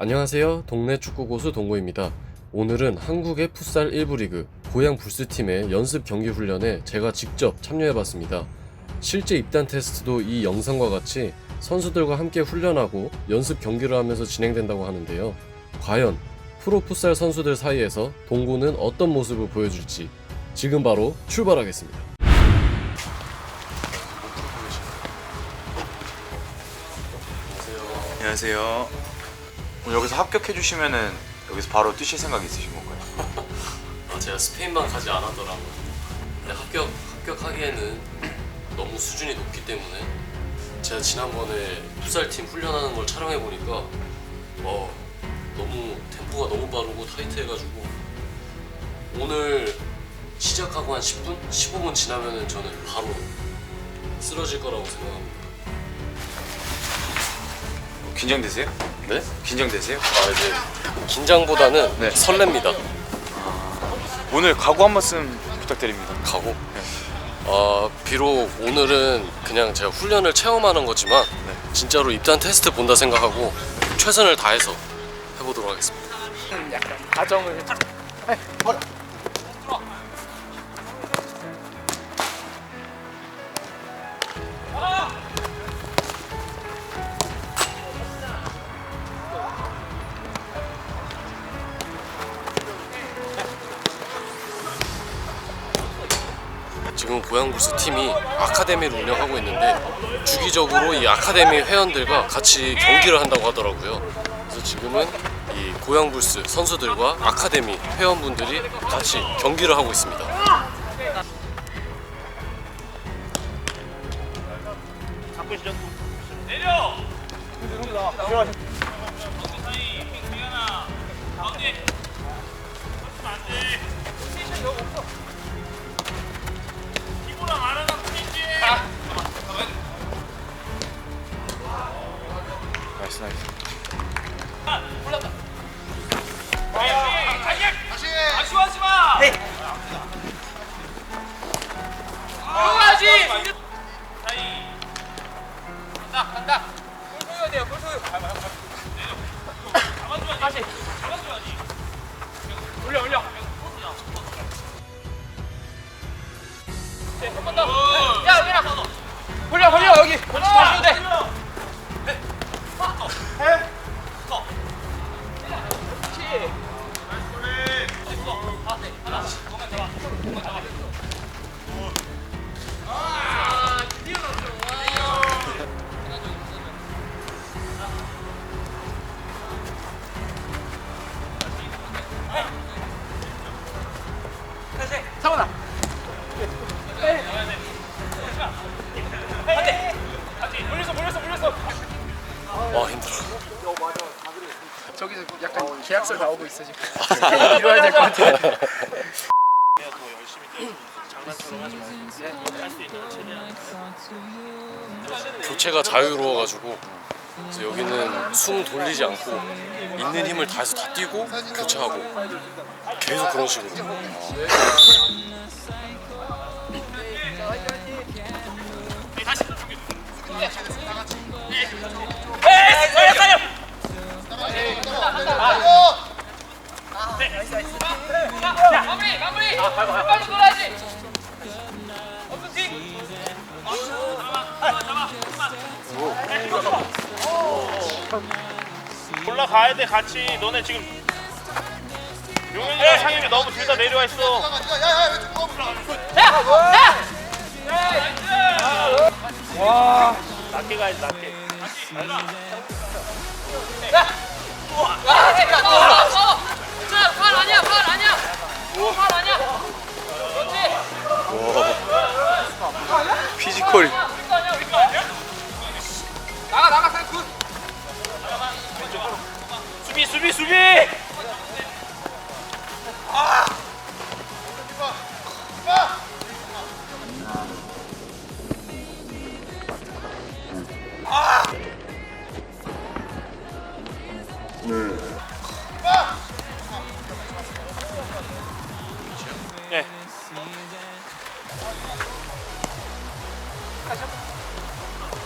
안녕하세요. 동네 축구 고수 동고입니다. 오늘은 한국의 풋살 1부 리그 고양 불스팀의 연습 경기 훈련에 제가 직접 참여해봤습니다. 실제 입단 테스트도 이 영상과 같이 선수들과 함께 훈련하고 연습 경기를 하면서 진행된다고 하는데요. 과연 프로 풋살 선수들 사이에서 동고는 어떤 모습을 보여줄지 지금 바로 출발하겠습니다. 안녕하세요. 오늘 여기서 합격해 주시면은 여기서 바로 뛰실 생각 있으신 건가요? 아, 제가 스페인만 가지 않았더라고요. 근데 합격, 합격하기에는 너무 수준이 높기 때문에 제가 지난번에 풋살팀 훈련하는 걸 촬영해 보니까 어, 너무 템포가 너무 빠르고 타이트해가지고 오늘 시작하고 한 10분, 15분 지나면은 저는 바로 쓰러질 거라고 생각합니다. 긴장되세요? 네? 긴장되세요? 아 이제 긴장보다는 네. 설렙니다. 오늘 각오 한 말씀 부탁드립니다. 가고 어, 비록 오늘은 그냥 제가 훈련을 체험하는 거지만 네. 진짜로 입단 테스트 본다 생각하고 최선을 다해서 해보도록 하겠습니다. 가정을 지금 고양불스 팀이 아카데미를 운영하고 있는데 주기적으로 이 아카데미 회원들과 같이 경기를 한다고 하더라고요. 그래서 지금은 이 고양불스 선수들과 아카데미 회원분들이 같이 경기를 하고 있습니다. 나이스 나이스. 아쉬워하지 물렸어, 물렸어, 물렸어. 와 힘들어. 저기서 약간 계약서 나오고 있어 지금. 이뤄야 될 것 같아. 교체가 자유로워가지고 그래서 여기는 숨 돌리지 않고 있는 힘을 다해서 다 뛰고 교체하고 계속 그런 식으로 살려. 자, 마무리, 마무리. 빨리 돌아야지. 올라가야 돼 같이 너네 지금 용현이랑 상현이 너무 둘 다 내려와 있어 낮게 가야지 낮게 자, 팔 아니야, 팔 아니야. 팔 아니야. 그렇지. 피지컬이 수비 수비 네.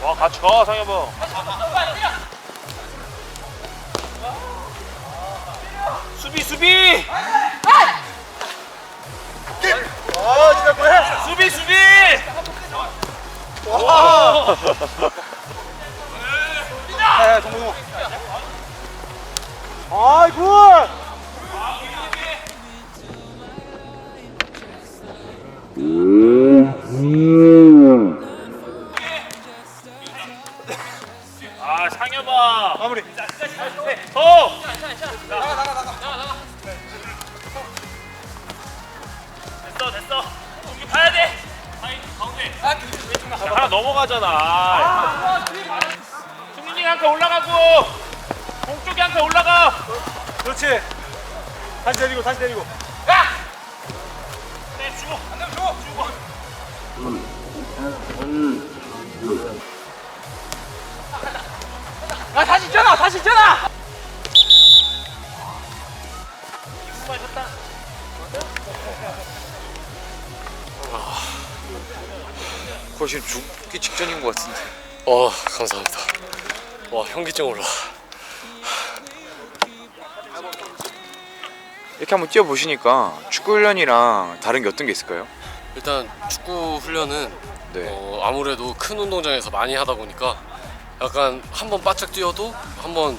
와 같이 가 상여보 수비 수비. 수비 수비. 아 한칸 올라가 그렇지. 다시 내리고 다시 내리고. 네 주고 안 되면 주고 주고 아 다시 있잖아 다시 있잖아 거의 지금 죽기 직전인 것 같은데. 어 감사합니다. 와 현기증 올라. 이렇게 한번 뛰어 보시니까 축구 훈련이랑 다른 게 어떤 게 있을까요? 일단 축구 훈련은 네. 어, 아무래도 큰 운동장에서 많이 하다 보니까 약간 한번 바짝 뛰어도 한번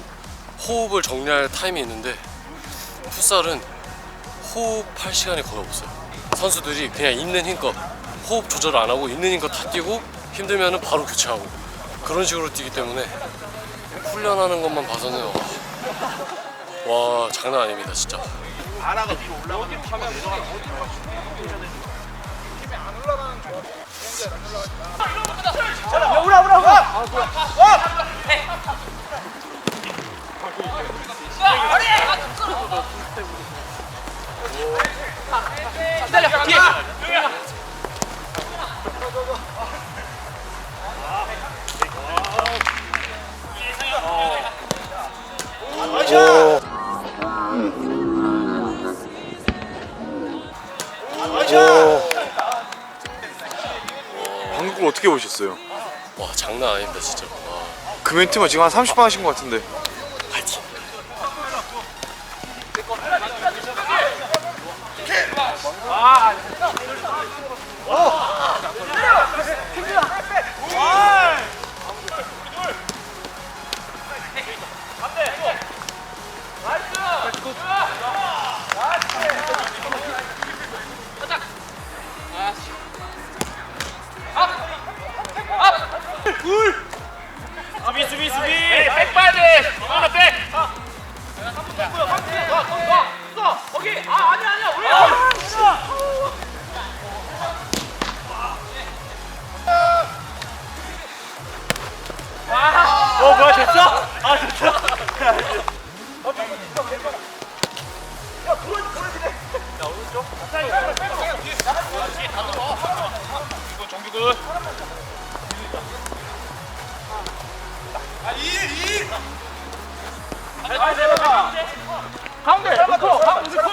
호흡을 정리할 타임이 있는데 풋살은 호흡할 시간이 거의 없어요. 선수들이 그냥 있는 힘껏 호흡 조절 안 하고 있는 힘껏 다 뛰고 힘들면은 바로 교체하고 그런 식으로 뛰기 때문에 훈련하는 것만 봐서는 와, 와 장난 아닙니다 진짜. 기다려 뒤에 방금 어떻게 보셨어요? 와 장난 아닙니다 진짜. 와. 그 멘트만 지금 한 30번 하신 것 같은데. 가운데 가운데 넣고 뭐.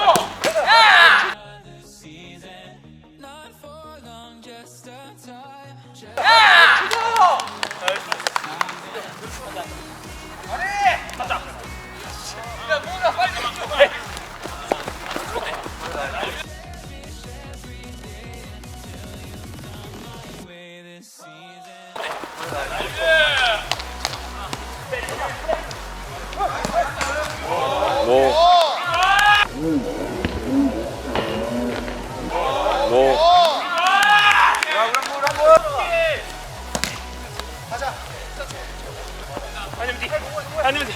아니면 뒤 아니면 뒤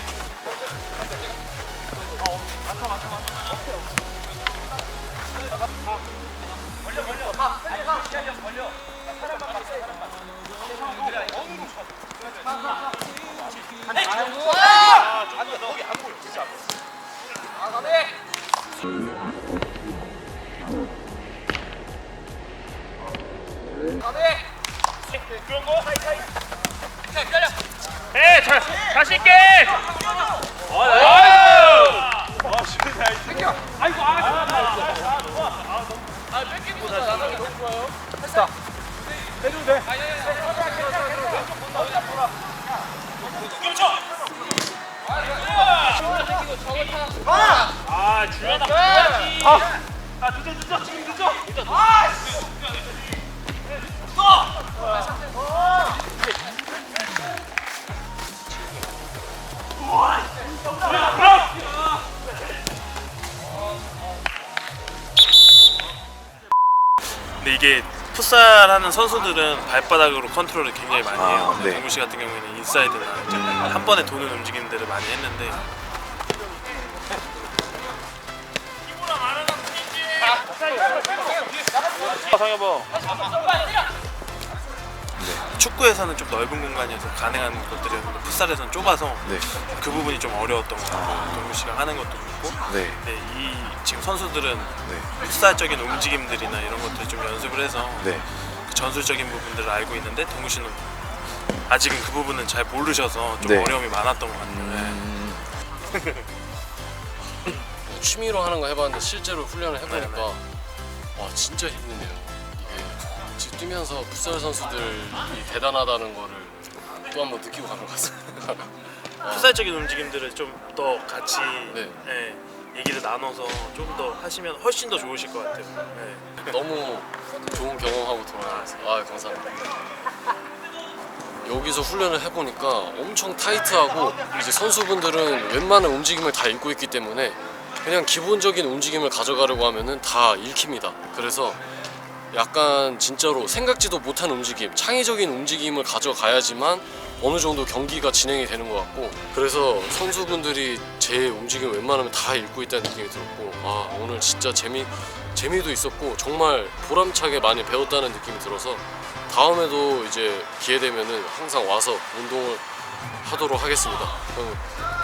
그런 거 기다려 네, 자, 자신 있게. 아. 그렇죠. 타아 주연아 아, 아 늦어 늦어 지금 늦어 아 근데 이게 풋살 하는 선수들은 발바닥으로 컨트롤을 굉장히 많이 해요. 아, 네. 동구 씨 같은 경우에는 인사이드나 이제 한 번에 도는 움직임들을 많이 했는데. 성여보. 축구에서는 좀 넓은 공간이어서 가능한 것들이었는데 풋살에서는 좁아서 네. 그 부분이 좀 어려웠던 것 같아요. 동구 씨가 하는 것도 있고. 네. 네, 이 지금 선수들은 네. 풋살적인 움직임들이나 이런 것들 좀 연습을 해서 네. 그 전술적인 부분들을 알고 있는데 동구 씨는 아직은 그 부분은 잘 모르셔서 좀 네. 어려움이 많았던 것 같아요. 네. 음, 뭐 취미로 하는 거 해봤는데 실제로 훈련을 해보니까 네, 와 진짜 힘드네요. 지금 뛰면서 풋살 선수들이 대단하다는 거를 또 한 번 느끼고 가는 것 같습니다. 풋살적인 움직임들을 좀 더 같이 네. 예, 얘기를 나눠서 좀더 하시면 훨씬 더 좋으실 것 같아요. 예. 너무 좋은 경험하고 돌아가서 아 감사합니다. 여기서 훈련을 해보니까 엄청 타이트하고 이제 선수분들은 웬만한 움직임을 다 읽고 있기 때문에 그냥 기본적인 움직임을 가져가려고 하면은 다 읽힙니다. 그래서 약간 진짜로 생각지도 못한 움직임, 창의적인 움직임을 가져가야지만 어느 정도 경기가 진행이 되는 것 같고 그래서 선수분들이 제 움직임 웬만하면 다 읽고 있다는 느낌이 들었고 아 오늘 진짜 재미 재미도 있었고 정말 보람차게 많이 배웠다는 느낌이 들어서 다음에도 이제 기회 되면은 항상 와서 운동을 하도록 하겠습니다. 그럼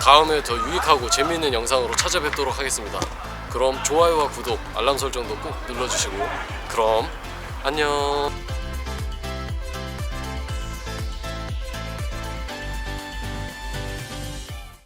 다음에 더 유익하고 재미있는 영상으로 찾아뵙도록 하겠습니다. 그럼 좋아요와 구독, 알람 설정도 꼭 눌러주시고 그럼 안녕.